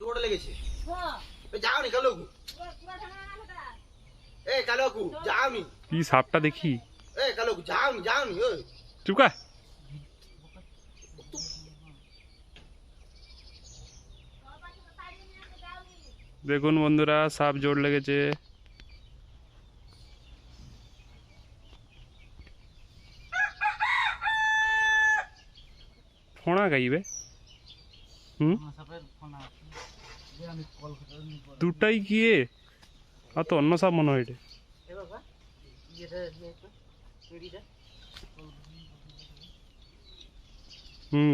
দৌড়ে লেগেছে এ যাওনি কালুকু এ কালুকু যাওনি কি সাপটা দেখি এ কালুকু যাওনি যাওনি ওই চুপকা দেখুন বন্ধুরা সাপ জোর লেগেছে ফোঁড়া গাইবে হুম? দুটাই গিয়ে আর তো অন্য সাপ মনে হয় এটা।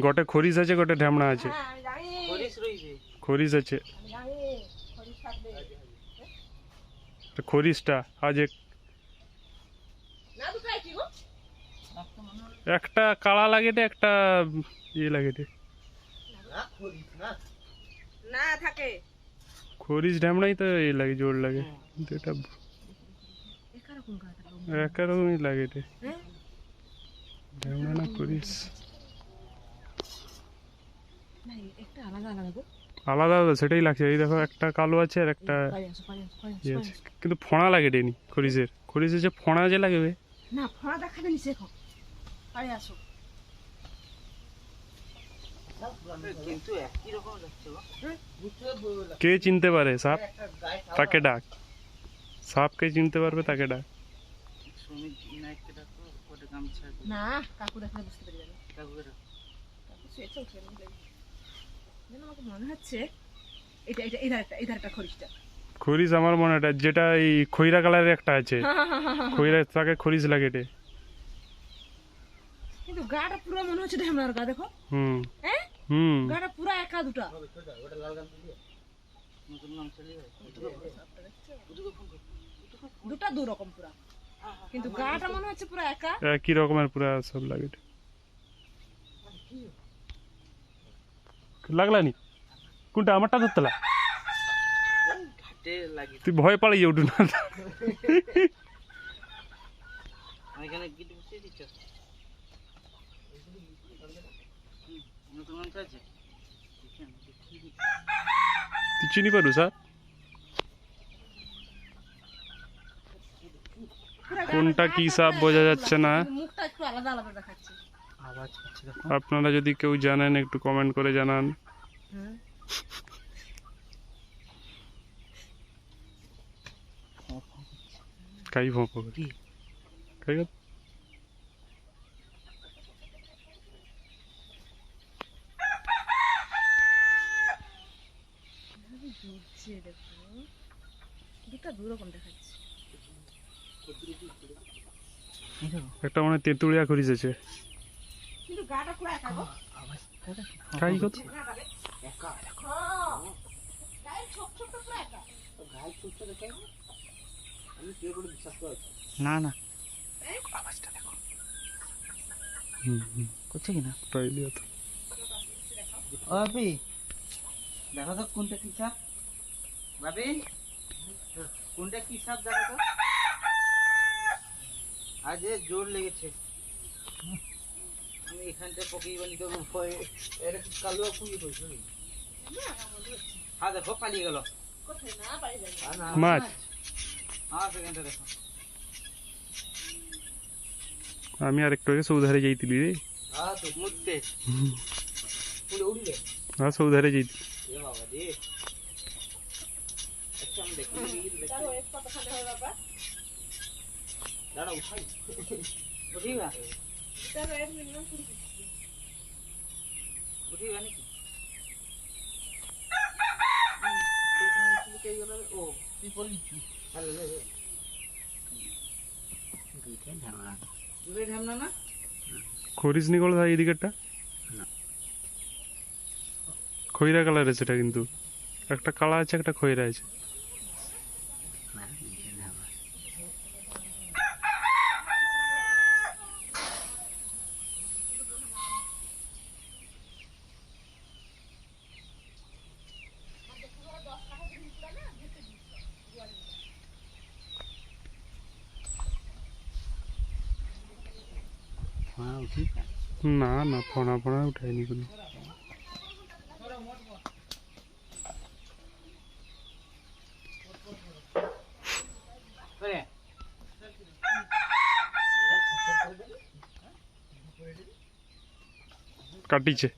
গোটে খরিস আছে গোটে ঢ্যামড়া আছে। খরিস আছে। খরিসটা আজ একটা কালা লাগে রে, একটা ইয়ে লাগে রে। না করিস না। না থাকে। খরিস ঢ্যামড়াই তো এই লাগে জোর লাগে। এটা গাছ একরকমই লাগে রে। হ্যাঁ? ঢ্যামড়া না একটা আলাদা আলাদা গো। আলাদা আলাদা সেটাই লাগছে। এই দেখো একটা কালো আছে আর একটা ইয়ে আছে। কিন্তু ফোঁড়া লাগে রেনি খরিসের খরিসের যে ফোঁড়া যে লাগবে না ফোড়া দেখাবে নি শেখো। আসো কিন্তু একই রকম লাগছে গো। বুঝতে বললাম কে চিনতে পারে? সাপ? তাকে ডাক। সাপ কে চিনতে পারবে তাকে ডাক। শ্রমিক নায়ককে ডাকো ওটা গামছা দিয়ে না কাকু দেখলে বুঝতে পেরে যাবে। কাকুকে কাকু শুয়েছে উঠে আমাকে মনে হচ্ছে এটা এটা এই ধারটা এই ধারটা খরিসটা খরিস আমার মনে হয় যেটা এই খৈরা কালারের একটা আছে। খৈরা তাকে খরিস লাগে রে কিন্তু গাটা পুরো মনে হচ্ছে ঢেমনার গা দেখো। হুম। হ্যাঁ? হুম। গাটা পুরো একা দুটা। ওটা লাল গামছা দিয়ে নতুন নাম চালিয়ে দুটা দু রকম পুরা। কিন্তু গাটা মনে হচ্ছে পুরো একা। একই রকমের পুরো সব লাগে? রে। লাগলা কোনটা আমারটা ধরতলা তুই ভয় পালিয়ে উঠু না। এখানে গিট বসিয়ে দিচ্ছ হুম, নতুন গামছা আছে দেখি আমি দেখিয়ে দিই। তুই চিনি পারু স্যার। কোনটা কি সাপ বোঝা যাচ্ছে না? আপনারা যদি কেউ জানেন একটু কমেন্ট করে জানান। কাই ভোঁ কাই গো? বুঝছে দেখো দুটা দু রকম দেখাচ্ছে। এই একটা মানে তেঁতুলিয়া খরিস আছে। কিন্তু গাটা পুরো একা গো। দেখো। ছোট ছোট পুরো দেখে আমি করে বিশ্বাস করে না না। আওয়াজটা দেখো হুম হুম। করছে কি না তাইলে তো। ও বাপি দেখো তো কোনটা কি সাপ বাপি কোনটা কি সাপ দেখো তো? আজ জোর লেগেছে। আমি এখানটা পকেই বানি তো ভয়ে এটা কি কালো কুড়ি কইছো নি হ্যাঁ দেখো পালিয়ে গেল। মাছ। হ্যাঁ সেখানটা দেখো। আমি আর একটু আগে সৌধারে যাইতিলি রে। হ্যাঁ আর সৌধারে যাইতি এ বাবা রে আচ্ছা আমি দেখি দেখি তার ওয়েট কতখানি হবে বাবা দাঁড়া উঠাই কুড়ি উঠিবা নাকি খৈরা কালারের সেটা কিন্তু। একটা কালা আছে, একটা খৈরা আছে। না না ফোনা ফোনা উঠাইনি কোনো। কাটিছে।